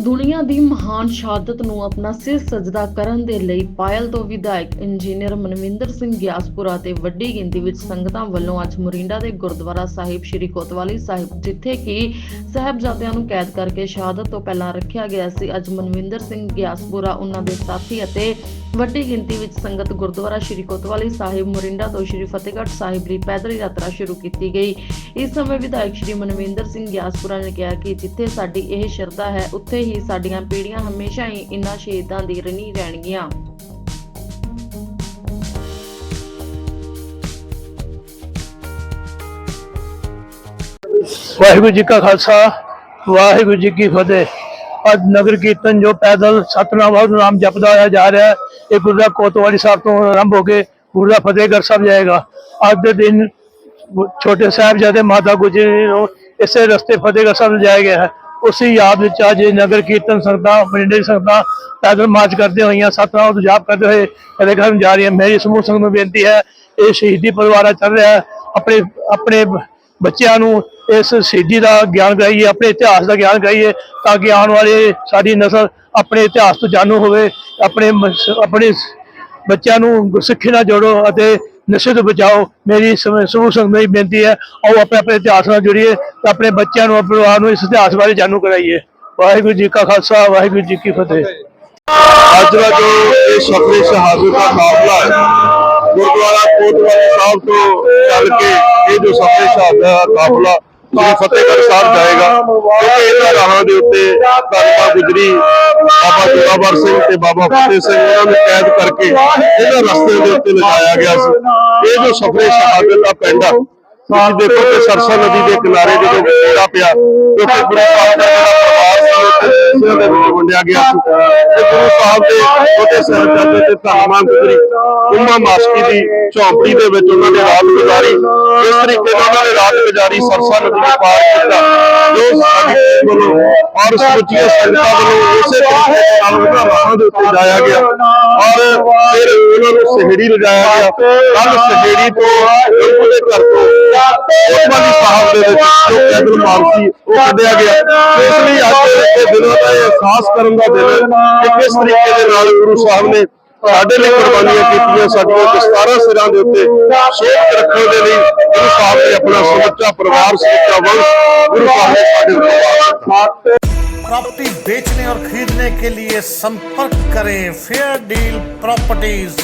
ਦੁਨੀਆ ਦੀ ਮਹਾਨ ਸ਼ਹਾਦਤ ਨੂੰ ਆਪਣਾ ਸਿਰ ਸਜਦਾ ਕਰਨ ਦੇ ਲਈ ਪਾਇਲ ਤੋਂ ਵਿਧਾਇਕ ਇੰਜੀਨੀਅਰ ਮਨਵਿੰਦਰ ਸਿੰਘ ਗਿਆਸਪੁਰਾ ਤੇ ਵੱਡੀ ਗਿਣਤੀ ਵਿੱਚ ਸੰਗਤਾਂ ਵੱਲੋਂ ਅੱਜ ਮੁਰਿੰਡਾ ਦੇ ਗੁਰਦੁਆਰਾ ਸਾਹਿਬ ਸ੍ਰੀ ਕੋਤਵਾਲੀ ਸਾਹਿਬ, ਜਿੱਥੇ ਕਿ ਸਾਹਿਬਜ਼ਾਦਿਆਂ ਨੂੰ ਕੈਦ ਕਰਕੇ ਸ਼ਹਾਦਤ ਤੋਂ ਪਹਿਲਾਂ ਰੱਖਿਆ ਗਿਆ ਸੀ। ਅੱਜ ਮਨਵਿੰਦਰ ਸਿੰਘ ਗਿਆਸਪੁਰਾ, ਉਹਨਾਂ ਦੇ ਸਾਥੀ ਅਤੇ ਵੱਡੀ ਗਿਣਤੀ ਵਿੱਚ ਸੰਗਤ ਗੁਰਦੁਆਰਾ ਸ੍ਰੀ ਕੋਤਵਾਲੀ ਸਾਹਿਬ, ਮੁਰਿੰਡਾ ਤੋਂ ਸ੍ਰੀ ਫਤਿਹਗੜ੍ਹ ਸਾਹਿਬ ਲਈ ਪੈਦਲ ਯਾਤਰਾ ਸ਼ੁਰੂ ਕੀਤੀ ਗਈ। ਇਸ ਸਮੇਂ ਵਿਧਾਇਕ ਸ਼੍ਰੀ ਮਨਵਿੰਦਰ ਸਿੰਘ ਗਿਆਸਪੁਰਾ ਨੇ ਕਿਹਾ ਕਿ ਜਿੱਥੇ ਸਾਡੀ ਇਹ ਸ਼ਰਧਾ ਹੈ, ਉੱਥੇ ਹੀ ਸਾਡੀਆਂ ਪੀੜ੍ਹੀਆਂ ਹਮੇਸ਼ਾ ਹੀ ਇਨ੍ਹਾਂ ਸ਼ਹੀਦਾਂ ਦੀ ਰਣੀ ਰਹਿਣਗੀਆਂ। ਵਾਹਿਗੁਰੂ ਜੀ ਕਾ ਖਾਲਸਾ, ਵਾਹਿਗੁਰੂ ਜੀ ਕੀ ਫਤਿਹ। ਅੱਜ ਨਗਰ ਕੀਰਤਨ ਜੋ ਪੈਦਲ ਸਤਨਾਮ ਵਾਹਿਗੁਰੂ ਨਾਮ ਜਪਦਾ ਹੋਇਆ ਜਾ ਰਿਹਾ ਹੈ, ਇਹ ਗੁਰਦਾ ਕੋਤਵਾਲੀ ਸਾਹਿਬ ਤੋਂ ਆਰੰਭ ਹੋ ਕੇ ਗੁਰਦਾ ਫਤਿਹਗੜ੍ਹ ਸਾਹਿਬ ਜਾਏਗਾ। ਅੱਜ ਦੇ ਦਿਨ ਛੋਟੇ ਸਾਹਿਬਜ਼ਾਦੇ ਮਾਤਾ ਗੁਜਰੀ ਨੂੰ ਇਸੇ ਰਸਤੇ ਫਤਿਹਗੜ੍ਹ ਸਾਹਿਬ ਲਿਜਾਇਆ ਗਿਆ ਹੈ। ਉਸੇ ਯਾਦ ਵਿੱਚ ਅੱਜ ਨਗਰ ਕੀਰਤਨ ਸੰਗਤਾਂ ਮਰਿੰਡੇ ਸੰਗਤਾਂ ਪੈਦਲ ਮਾਰਚ ਕਰਦੇ ਹੋਈਆਂ ਸਤਨਾਮ ਦਾ ਜਾਪ ਕਰਦੇ ਹੋਏ ਕਦੇ ਨੂੰ ਜਾ ਰਹੀਆਂ, ਮੇਰੀ ਸਮੂਹ ਸੰਗਤ ਨੂੰ ਬੇਨਤੀ ਹੈ, ਇਹ ਸ਼ਹੀਦੀ ਪਰਿਵਾਰਾ ਚੱਲ ਰਿਹਾ ਆਪਣੇ ਆਪਣੇ ਬੱਚਿਆਂ ਨੂੰ ਇਸ ਸ਼ਹੀਦੀ ਦਾ ਗਿਆਨ ਕਰਾਈਏ, ਆਪਣੇ ਇਤਿਹਾਸ ਦਾ ਗਿਆਨ ਕਰਾਈਏ, ਤਾਂ ਕਿ ਆਉਣ ਵਾਲੇ ਸਾਡੀ ਨਸਲ ਆਪਣੇ ਇਤਿਹਾਸ ਤੋਂ ਜਾਣੂ ਹੋਵੇ, ਆਪਣੇ ਆਪਣੇ ਬੱਚਿਆਂ ਨੂੰ ਗੁਰਸਿੱਖੀ ਨਾਲ ਜੋੜੋ ਅਤੇ ਨਸ਼ੇ ਤੋਂ ਬਚਾਓ, ਮੇਰੀ ਸਮੂਹ ਸੰਗਤ ਨੂੰ ਬੇਨਤੀ ਹੈ, ਆਓ ਆਪਣੇ ਆਪਣੇ ਇਤਿਹਾਸ ਨਾਲ ਜੁੜੀਏ ਤੇ ਆਪਣੇ ਬੱਚਿਆਂ ਨੂੰ, ਆਪਣੇ ਪਰਿਵਾਰ ਨੂੰ ਇਸ ਇਤਿਹਾਸ ਬਾਰੇ ਜਾਣੂ ਕਰਾਈਏ। ਵਾਹਿਗੁਰੂ ਜੀ ਕਾ ਖਾਲਸਾ, ਵਾਹਿਗੁਰੂ ਜੀ ਕੀ ਫਤਿਹ। ਅੱਜ ਦਾ ਜੋ ਇਹ ਸਫਰੀ ਸ਼ਹਾਦਤ ਦਾ ਕਾਫਲਾ ਹੈ, ਗੁਰਦੁਆਰਾ ਕੋਟਵਾਲੀ ਸਾਹਿਬ ਤੋਂ ਚੱਲ ਕੇ ਇਹ ਜੋ ਸਫਰੀ ਸ਼ਹਾਦਤ ਦਾ ਕਾਫਲਾ ਸ੍ਰੀ ਫਤਿਹਗੜ੍ਹ ਸਾਹਿਬ ਜਾਏਗਾ ਕਿਉਂਕਿ ਇਹਨਾਂ ਰਾਹਾਂ ਦੇ ਉੱਤੇ ਧੰਨਾ ਗੁਜਰੀ ਬਾਬਾ ਜੋਰਾਵਰ ਸਿੰਘ ਤੇ ਬਾਬਾ ਫਤਿਹ ਸਿੰਘ ਉਹਨਾਂ ਨੂੰ ਕੈਦ ਕਰਕੇ ਇਹਨਾਂ ਰਸਤੇ ਦੇ ਉੱਤੇ ਲਿਜਾਇਆ ਗਿਆ ਸੀ। ਇਹ ਜੋ ਸਫਰੀ ਸ਼ਹਾਦਤ ਦਾ ਪਿੰਡ ਆ ਤੁਸੀਂ ਦੇਖੋ ਕਿ ਸਰਸਾ ਨਦੀ ਦੇ ਕਿਨਾਰੇ ਜਦੋਂ ਡੇਰਾ ਪਿਆ ਉੱਥੇ ਗੁਰੂ ਸਾਹਿਬ ਦਾ ਜਿਹੜਾ ਦੇ ਵਿੱਚ ਵੰਡਿਆ ਗਿਆ ਸੀ ਤੇ ਗੁਰੂ ਸਾਹਿਬ ਦੇ ਛੋਟੇ ਸਾਹਿਬਜ਼ਾਦੇ ਤੇ ਧਰਮਾਂ ਗੁਜਰੀ ਉਮਾ ਮਾਸਕੀ ਦੀ ਝੌਂਪੜੀ ਦੇ ਵਿੱਚ ਉਹਨਾਂ ਨੇ ਰਾਤ ਗੁਜ਼ਾਰੀ ਇਸ ਤਰੀਕੇ ਨਾਲ ਉਹਨਾਂ ਨੇ ਰਾਤ ਗੁਜ਼ਾਰੀ ਸਰਸਾ ਨਦੀ ਦੇ ਪਾਰ ਕੀਤਾ ਜੋ ਸਾਡੀ ਵੱਲੋਂ ਔਰ ਸਮੁੱਚੀਆਂ ਸੰਗਤਾਂ ਵੱਲੋਂ ਇਸੇ ਤਰੀਕੇ ਨਾਲ ਉਹਨਾਂ ਰਾਹਾਂ ਦੇ ਉੱਤੇ ਜਾਇਆ ਗਿਆ ਔਰ ਫਿਰ ਉਹਨਾਂ ਨੂੰ ਸਹਿੜੀ ਲਿਜਾਇਆ ਗਿਆ ਕੱਲ ਸਹਿੜੀ ਤੋਂ ਗੁਰੂ ਦੇ ਘਰ ਤੋਂ ਕੋਤਵਾਲੀ ਸਾਹਿਬ ਦੇ ਵਿੱਚ ਜੋ ਕੈਦਲ ਮਾਨ ਸੀ ਉਹ ਕੱਢਿਆ ਗਿਆ ਇਸ ਲਈ ਅੱਜ ਦੇ ਦਿਨਾਂ ਦਾ ਇਹ ਅਹਿਸਾਸ ਕਰਨ ਦਾ ਦਿਨ ਹੈ ਕਿ ਕਿਸ ਤਰੀਕੇ ਦੇ ਨਾਲ ਗੁਰੂ ਸਾਹਿਬ ਨੇ ਸਾਡੇ ਲਈ ਕੁਰਬਾਨੀਆਂ ਕੀਤੀਆਂ ਸਾਡੀਆਂ ਦਸਤਾਰਾਂ ਸਿਰਾਂ ਦੇ ਉੱਤੇ ਸੋਚ ਰੱਖਣ ਦੇ ਲਈ ਗੁਰੂ ਸਾਹਿਬ ਨੇ ਆਪਣਾ ਸਮੁੱਚਾ ਪਰਿਵਾਰ ਸਮੁੱਚਾ ਵੰਸ਼ ਗੁਰੂ ਸਾਹਿਬ ਨੇ ਸਾਡੇ ਉੱਤੇ ਵਾਰ प्रॉपर्टी बेचने और खरीदने के लिए संपर्क करें फेयर डील प्रॉपर्टीज